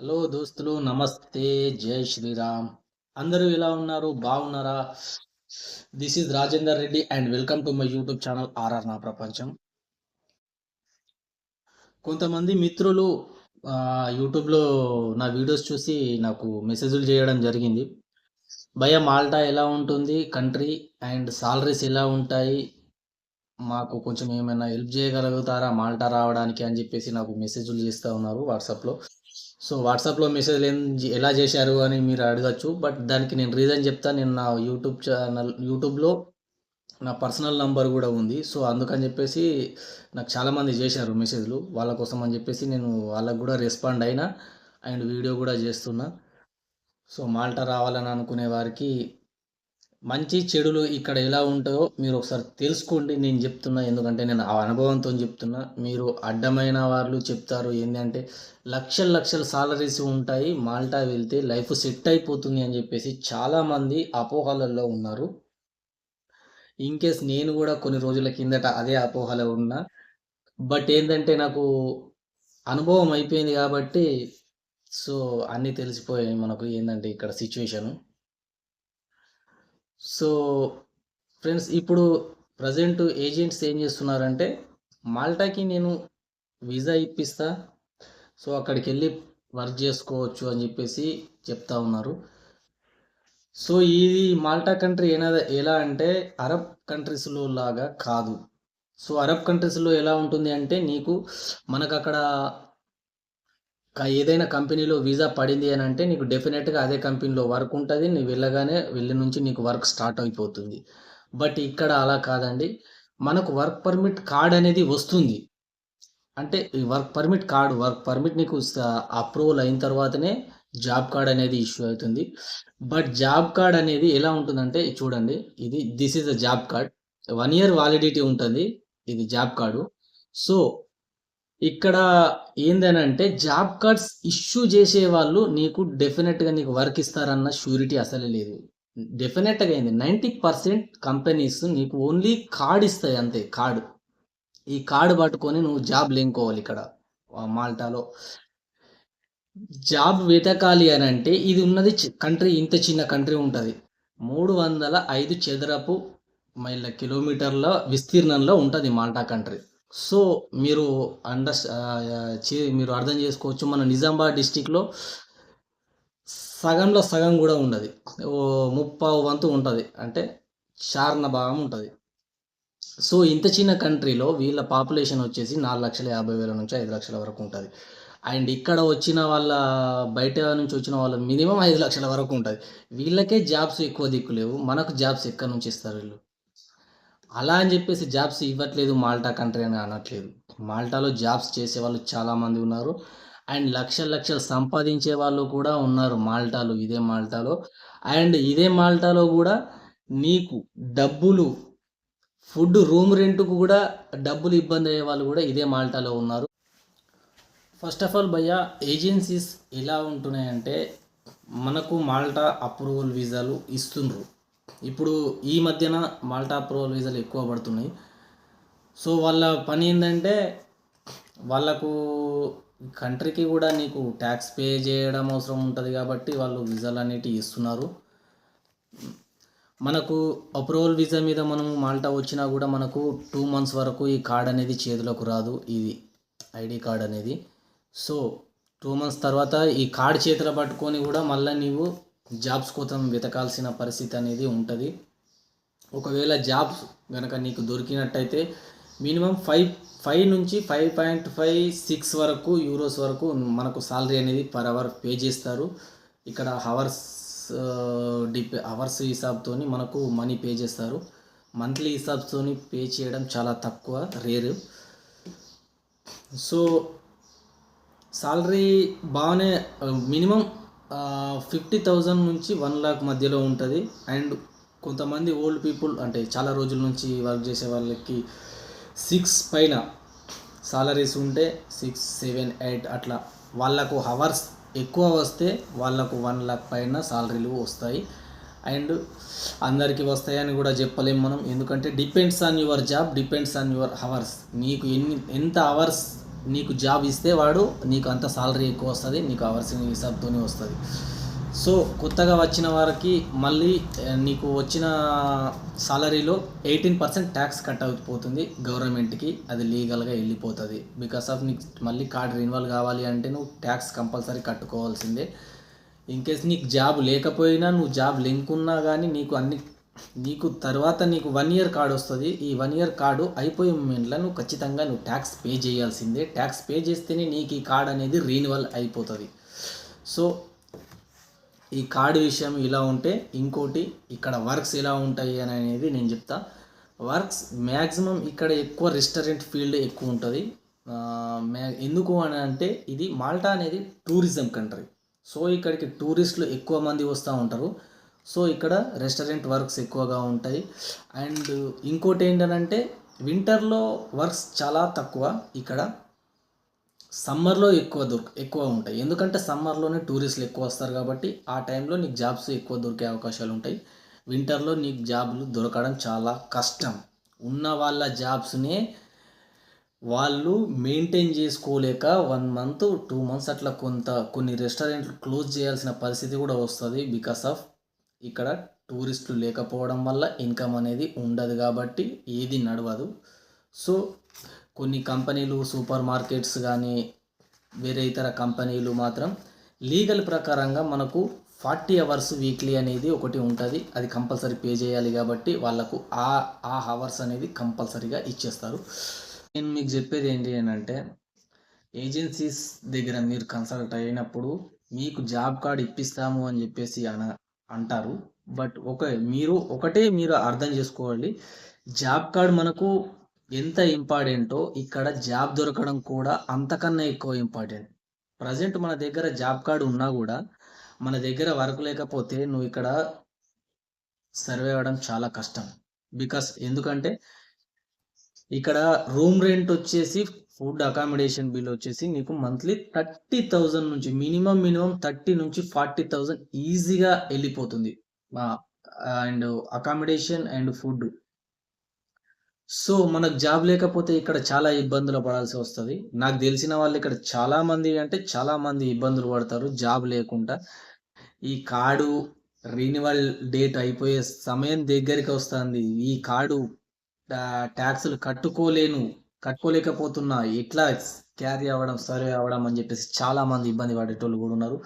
Hello దోస్తులు నమస్తే జై శ్రీరామ్. అందరూ ఎలా ఉన్నారు? బాగున్నారా? This is Rajender Reddy and welcome to my YouTube channel RR నా ప్రపంచం. కొంతమంది మిత్రులు యూట్యూబ్లో నా వీడియోస్ చూసి నాకు మెసేజ్లు చేయడం జరిగింది. భయ మాల్టా ఎలా ఉంటుంది కంట్రీ అండ్ సాలరీస్ ఎలా ఉంటాయి మాకు కొంచెం ఏమైనా హెల్ప్ చేయగలుగుతారా మాల్టా రావడానికి అని చెప్పేసి నాకు మెసేజ్లు చేస్తూ ఉన్నారు వాట్సాప్లో సో వాట్సాప్లో మెసేజ్ ఎలా చేశారు అని మీరు అడగచ్చు. బట్ దానికి నేను రీజన్ చెప్తా. నేను నా యూట్యూబ్ ఛానల్ యూట్యూబ్లో నా పర్సనల్ నంబర్ కూడా ఉంది. సో అందుకని చెప్పేసి నాకు చాలామంది చేశారు మెసేజ్లు. వాళ్ళ కోసం అని చెప్పేసి నేను వాళ్ళకు కూడా రెస్పాండ్ అయినా అండ్ వీడియో కూడా చేస్తున్నా. సో మాల్టా రావాలని అనుకునే వారికి మంచి చెడులు ఇక్కడ ఎలా ఉంటాయో మీరు ఒకసారి తెలుసుకోండి. నేను చెప్తున్నా ఎందుకంటే నేను ఆ అనుభవంతో చెప్తున్నా. మీరు అడ్డమైన వాళ్ళు చెప్తారు ఏంటంటే లక్షల లక్షల సాలరీస్ ఉంటాయి. మాల్టా వెళ్తే లైఫ్ సెట్ అయిపోతుంది అని చెప్పేసి చాలామంది అపోహలలో ఉన్నారు. ఇన్ కేస్ నేను కూడా కొన్ని రోజుల కిందట అదే అపోహలో ఉన్నా. బట్ ఏంటంటే నాకు అనుభవం అయిపోయింది కాబట్టి సో అన్నీ తెలిసిపోయాయి మనకు ఏంటంటే ఇక్కడ సిచ్యువేషను. సో ఫ్రెండ్స్ ఇప్పుడు ప్రజెంట్ ఏజెంట్స్ ఏం చేస్తున్నారంటే మాల్టాకి నేను వీసా ఇప్పిస్తా. సో అక్కడికి వెళ్ళి వర్క్ చేసుకోవచ్చు అని చెప్పేసి చెప్తా ఉన్నారు. సో ఇది మాల్టా కంట్రీ ఏనా ఎలా అంటే అరబ్ కంట్రీస్లో లాగా కాదు. సో అరబ్ కంట్రీస్లో ఎలా ఉంటుంది అంటే నీకు మనకు అక్కడ ఏదైనా కంపెనీలో వీసా పడింది అని అంటే నీకు డెఫినెట్గా అదే కంపెనీలో వర్క్ ఉంటుంది. నీ వెళ్ళగానే వెళ్ళి నుంచి నీకు వర్క్ స్టార్ట్ అయిపోతుంది. బట్ ఇక్కడ అలా కాదండి. మనకు వర్క్ పర్మిట్ కార్డ్ అనేది వస్తుంది. అంటే ఈ work permit card work permit నీకు అప్రూవల్ అయిన తర్వాతనే జాబ్ కార్డ్ అనేది ఇష్యూ అవుతుంది. బట్ జాబ్ కార్డ్ అనేది ఎలా ఉంటుందంటే చూడండి ఇది this is a job card. One year validity ఉంటుంది. ఇది జాబ్ కార్డు. సో ఇక్కడ ఏందనంటే జాబ్ కార్డ్స్ ఇష్యూ చేసే వాళ్ళు నీకు డెఫినెట్గా నీకు వర్క్ ఇస్తారన్న షూరిటీ అసలే లేదు. డెఫినెట్గా అయింది నైంటీ పర్సెంట్ కంపెనీస్ నీకు ఓన్లీ కార్డ్ ఇస్తాయి అంతే కార్డు. ఈ కార్డు పట్టుకొని నువ్వు జాబ్ లేనుకోవాలి ఇక్కడ మాల్టాలో. జాబ్ వెతకాలి అని అంటే ఇది ఉన్నది కంట్రీ ఇంత చిన్న కంట్రీ ఉంటుంది. మూడు వందల ఐదు చదరపు మైళ్ళ కిలోమీటర్ల విస్తీర్ణంలో ఉంటుంది మాల్టా కంట్రీ. సో మీరు అండర్ మీరు అర్థం చేసుకోవచ్చు. మన నిజామాబాద్ డిస్టిక్లో సగంలో సగం కూడా ఉండదు. ఓ ముప్పావు వంతు ఉంటుంది. అంటే చార్న భాగం ఉంటుంది. సో ఇంత చిన్న కంట్రీలో వీళ్ళ పాపులేషన్ వచ్చేసి నాలుగు లక్షల యాభై వేల నుంచి ఐదు లక్షల వరకు ఉంటుంది. అండ్ ఇక్కడ వచ్చిన వాళ్ళ బయట నుంచి వచ్చిన వాళ్ళ మినిమం ఐదు లక్షల వరకు ఉంటుంది. వీళ్ళకే జాబ్స్ ఎక్కువ దిక్కు లేవు. మనకు జాబ్స్ ఎక్కడి నుంచి ఇస్తారు వీళ్ళు? అలా అని చెప్పేసి జాబ్స్ ఇవ్వట్లేదు మాల్టా కంట్రీ అని అనట్లేదు. మాల్టాలో జాబ్స్ చేసే వాళ్ళు చాలామంది ఉన్నారు. అండ్ లక్షల లక్షలు సంపాదించే వాళ్ళు కూడా ఉన్నారు మాల్టాలో ఇదే మాల్టాలో. అండ్ ఇదే మాల్టాలో కూడా నీకు డబ్బులు ఫుడ్ రూమ్ రెంట్కు కూడా డబ్బులు ఇబ్బంది అయ్యే వాళ్ళు కూడా ఇదే మాల్టాలో ఉన్నారు. ఫస్ట్ ఆఫ్ ఆల్ భయ్య ఏజెన్సీస్ ఎలా ఉంటున్నాయంటే మనకు మాల్టా అప్రూవల్ వీసాలు ఇస్తుండ్రు. ఇప్పుడు ఈ మధ్యన మాల్టా అప్రూవల్ వీసాలు ఎక్కువ పడుతున్నాయి. సో వాళ్ళ పని ఏంటంటే వాళ్ళకు కంట్రీకి కూడా నీకు ట్యాక్స్ పే చేయడం అవసరం ఉంటుంది కాబట్టి వాళ్ళు వీసాలు అనేటివి ఇస్తున్నారు. మనకు అప్రూవల్ వీసా మీద మనం మాల్టా వచ్చినా కూడా మనకు టూ మంత్స్ వరకు ఈ కార్డ్ అనేది చేతిలోకి రాదు. ఇది ఐడి కార్డ్ అనేది. సో టూ మంత్స్ తర్వాత ఈ కార్డ్ చేతిలో పట్టుకొని కూడా మళ్ళీ నీవు జాబ్స్ కోసం వెతకాల్సిన పరిస్థితి అనేది ఉంటుంది. ఒకవేళ జాబ్స్ కనుక నీకు దొరికినట్టయితే మినిమం ఫైవ్ ఫైవ్ నుంచి ఫైవ్ పాయింట్ ఫైవ్ సిక్స్ వరకు యూరోస్ వరకు మనకు సాలరీ అనేది పర్ అవర్ పే చేస్తారు. ఇక్కడ హవర్స్ డిపే అవర్స్ హిసాబ్తోని మనకు మనీ పే చేస్తారు. మంత్లీ హిసాబ్తోని పే చేయడం చాలా తక్కువ రేరు. సో సాలరీ బాగానే మినిమం ఫిఫ్టీ థౌజండ్ నుంచి వన్ లాక్ మధ్యలో ఉంటుంది. అండ్ కొంతమంది ఓల్డ్ పీపుల్ అంటే చాలా రోజుల నుంచి వర్క్ చేసే వాళ్ళకి సిక్స్ పైన సాలరీస్ ఉంటే సిక్స్ సెవెన్ ఎయిట్ అట్లా వాళ్ళకు హవర్స్ ఎక్కువ వస్తే వాళ్ళకు వన్ లాక్ పైన సాలరీలు వస్తాయి. అండ్ అందరికీ వస్తాయని కూడా చెప్పలేము మనం. ఎందుకంటే depends on your job depends on your hours నీకు ఎన్ని ఎంత అవర్స్ నీకు జాబ్ ఇస్తే వాడు నీకు అంత సాలరీ ఎక్కువ వస్తుంది నీకు అవర్సిన హిసాబ్తోనే వస్తుంది. సో కొత్తగా వచ్చిన వారికి మళ్ళీ నీకు వచ్చిన సాలరీలో ఎయిటీన్ పర్సెంట్ ట్యాక్స్ కట్ అయిపోతుంది గవర్నమెంట్కి అది లీగల్గా వెళ్ళిపోతుంది. బికాస్ ఆఫ్ నీకు మళ్ళీ కార్డ్ రిన్వాల్ కావాలి అంటే నువ్వు ట్యాక్స్ కంపల్సరీ కట్టుకోవాల్సిందే. ఇన్ కేస్ నీకు జాబ్ లేకపోయినా నువ్వు జాబ్ లింక్ ఉన్నా కానీ నీకు అన్ని నీకు తర్వాత నీకు వన్ ఇయర్ కార్డు వస్తుంది. ఈ వన్ ఇయర్ కార్డు అయిపోయే మూమెంట్లో నువ్వు ఖచ్చితంగా నువ్వు ట్యాక్స్ పే చేయాల్సిందే. ట్యాక్స్ పే చేస్తేనే నీకు ఈ కార్డ్ అనేది రీన్యువల్ అయిపోతుంది. సో ఈ కార్డు విషయం ఇలా ఉంటే ఇంకోటి ఇక్కడ వర్క్స్ ఎలా ఉంటాయి అని అనేది నేను చెప్తా. వర్క్స్ మ్యాక్సిమం ఇక్కడ ఎక్కువ రెస్టారెంట్ ఫీల్డ్ ఎక్కువ ఉంటుంది. మ్యా ఎందుకు అని అంటే ఇది మాల్టా అనేది టూరిజం కంట్రీ సో ఇక్కడికి టూరిస్టులు ఎక్కువ మంది వస్తూ ఉంటారు. సో ఇక్కడ రెస్టారెంట్ వర్క్స్ ఎక్కువగా ఉంటాయి. అండ్ ఇంకోటి ఏంటంటే వింటర్లో వర్క్స్ చాలా తక్కువ ఇక్కడ. సమ్మర్లో ఎక్కువ దొరుకు ఎక్కువ ఉంటాయి. ఎందుకంటే సమ్మర్లోనే టూరిస్టులు ఎక్కువ వస్తారు కాబట్టి ఆ టైంలో నీకు జాబ్స్ ఎక్కువ దొరికే అవకాశాలు ఉంటాయి. వింటర్లో నీకు జాబ్లు దొరకడం చాలా కష్టం. ఉన్న వాళ్ళ జాబ్స్నే వాళ్ళు మెయింటైన్ చేసుకోలేక వన్ మంత్ టూ మంత్స్ అట్లా కొంత కొన్ని రెస్టారెంట్లు క్లోజ్ చేయాల్సిన పరిస్థితి కూడా వస్తుంది బికాస్ ఆఫ్ ఇక్కడ టూరిస్టులు లేకపోవడం వల్ల ఇన్కమ్ అనేది ఉండదు కాబట్టి ఏది నడవదు. సో కొన్ని కంపెనీలు సూపర్ మార్కెట్స్ కానీ వేరే ఇతర కంపెనీలు మాత్రం లీగల్ ప్రకారంగా మనకు ఫార్టీ అవర్స్ వీక్లీ అనేది ఒకటి ఉంటుంది. అది కంపల్సరీ పే చేయాలి కాబట్టి వాళ్ళకు ఆ ఆ అవర్స్ అనేది కంపల్సరీగా ఇచ్చేస్తారు. నేను మీకు చెప్పేది ఏంటి అని అంటే ఏజెన్సీస్ దగ్గర మీరు కన్సల్ట్ అయినప్పుడు మీకు జాబ్ కార్డ్ ఇప్పిస్తాము అని చెప్పేసి అన అంటారు. బట్ ఒక మీరు ఒకటే మీరు అర్థం చేసుకోవాలి. జాబ్ కార్డ్ మనకు ఎంత ఇంపార్టెంటో ఇక్కడ జాబ్ దొరకడం కూడా అంతకన్నా ఎక్కువ ఇంపార్టెంట్. ప్రజెంట్ మన దగ్గర జాబ్ కార్డ్ ఉన్నా కూడా మన దగ్గర వర్క్ లేకపోతే నువ్వు ఇక్కడ సర్వే అవ్వడం చాలా కష్టం. బికాస్ ఎందుకంటే ఇక్కడ రూమ్ రెంట్ వచ్చేసి ఫుడ్ అకామిడేషన్ బిల్ వచ్చేసి నీకు మంత్లీ థర్టీ థౌజండ్ నుంచి మినిమం మినిమం థర్టీ నుంచి ఫార్టీ థౌజండ్ ఈజీగా వెళ్ళిపోతుంది. And accommodation and food. So మనకు జాబ్ లేకపోతే ఇక్కడ చాలా ఇబ్బందులు పడాల్సి వస్తుంది. నాకు తెలిసిన వాళ్ళు ఇక్కడ చాలా మంది అంటే చాలా మంది ఇబ్బందులు పడతారు జాబ్ లేకుండా. ఈ కార్డు రీనివల్ డేట్ అయిపోయే సమయం దగ్గరికి వస్తుంది. ఈ కార్డు ట్యాక్సులు కట్టుకోలేను. కట్టుకోలేకపోతున్నా. ఎట్లా క్యారీ అవ్వడం సర్వే అవ్వడం అని చెప్పేసి చాలా మంది ఇబ్బంది పడేటోళ్ళు కూడా ఉన్నారు.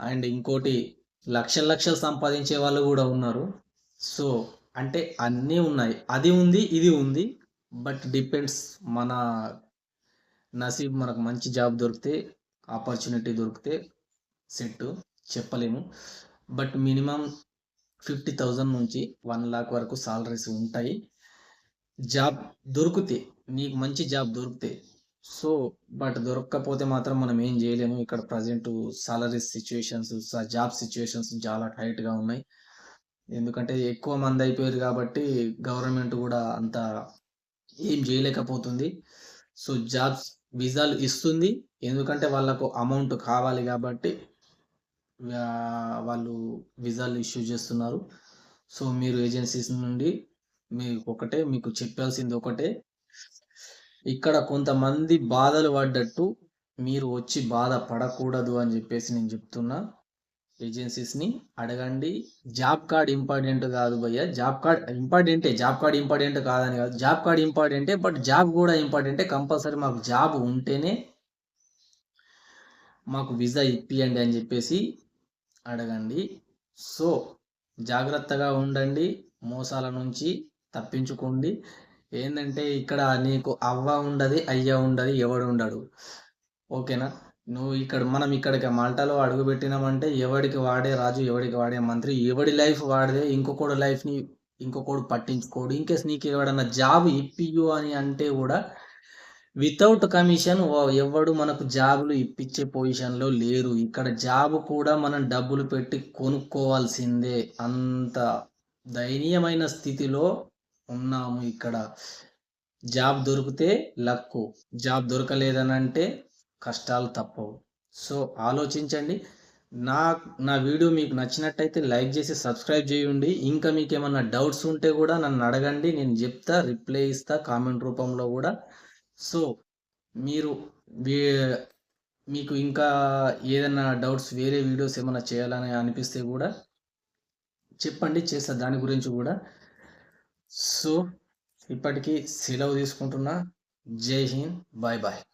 అండ్ ఇంకోటి లక్షల లక్షలు సంపాదించే వాళ్ళు కూడా ఉన్నారు. సో అంటే అన్నీ ఉన్నాయి. అది ఉంది ఇది ఉంది. బట్ డిపెండ్స్ మన నసీబ్ మనకు మంచి జాబ్ దొరికితే ఆపర్చునిటీ దొరికితే సెట్ చెప్పలేము. బట్ మినిమం ఫిఫ్టీ థౌజండ్ నుంచి వన్ లాక్ వరకు సాలరీస్ ఉంటాయి. జాబ్ దొరికితే నీకు మంచి జాబ్ దొరికితే. సో బట్ దొరకకపోతే మాత్రం మనం ఏం చేయలేము. ఇక్కడ present salaries situations job situations చాలా టైట్గా ఉన్నాయి. ఎందుకంటే ఎక్కువ మంది అయిపోయారు కాబట్టి గవర్నమెంట్ కూడా అంత ఏం చేయలేకపోతుంది. సో జాబ్స్ వీసాలు ఇస్తుంది. ఎందుకంటే వాళ్ళకు అమౌంట్ కావాలి కాబట్టి వాళ్ళు వీసాలు ఇష్యూ చేస్తున్నారు. సో మీరు ఏజెన్సీస్ నుండి మీకు ఒకటే మీకు చెప్పాల్సింది ఒకటే. ఇక్కడ కొంతమంది బాధలు పడ్డట్టు మీరు వచ్చి బాధ పడకూడదు అని చెప్పేసి నేను చెప్తున్నా. ఏజెన్సీస్ని అడగండి. జాబ్ కార్డ్ ఇంపార్టెంట్ కాదు భయ్య. జాబ్ కార్డ్ ఇంపార్టెంటే జాబ్ కార్డ్ ఇంపార్టెంట్ కాదని కాదు. జాబ్ కార్డ్ ఇంపార్టెంటే బట్ జాబ్ కూడా ఇంపార్టెంటే కంపల్సరీ మాకు జాబ్ ఉంటేనే మాకు వీసా ఇప్పియండి అని చెప్పేసి అడగండి. సో జాగ్రత్తగా ఉండండి. మోసాల నుంచి తప్పించుకోండి. ఏంటంటే ఇక్కడ నీకు అవ్వ ఉండదు అయ్య ఉండదు ఎవడు ఉండడు. ఓకేనా? నువ్వు ఇక్కడ మనం ఇక్కడికి మాల్టాలో అడుగు పెట్టినామంటే ఎవడికి వాడే రాజు ఎవడికి వాడే మంత్రి ఎవడి లైఫ్ వాడితే ఇంకొకడు లైఫ్ని ఇంకొకడు పట్టించుకోడు. ఇంకేస్ నీకు ఎవడన్నా జాబ్ ఇప్పియు అని అంటే కూడా వితౌట్ కమిషన్ ఎవడు మనకు జాబులు ఇప్పించే పొజిషన్లో లేరు. ఇక్కడ జాబ్ కూడా మనం డబ్బులు పెట్టి కొనుక్కోవాల్సిందే. అంత దయనీయమైన స్థితిలో ఉన్నాము ఇక్కడ. జాబ్ దొరికితే లక్కు. జాబ్ దొరకలేదని అంటే కష్టాలు తప్పవు. సో ఆలోచించండి. నా నా వీడియో మీకు నచ్చినట్టయితే లైక్ చేసి సబ్స్క్రైబ్ చేయండి. ఇంకా మీకు ఏమన్నా డౌట్స్ ఉంటే కూడా నన్ను అడగండి. నేను చెప్తా రిప్లై ఇస్తా కామెంట్ రూపంలో కూడా. సో మీరు మీకు ఇంకా ఏదైనా డౌట్స్ వేరే వీడియోస్ ఏమైనా చేయాలని అనిపిస్తే కూడా చెప్పండి. చేస్తా. దాని గురించి కూడా సో ఇప్పటికీ సెలవు తీసుకుంటున్నా. జై హింద్. Bye bye.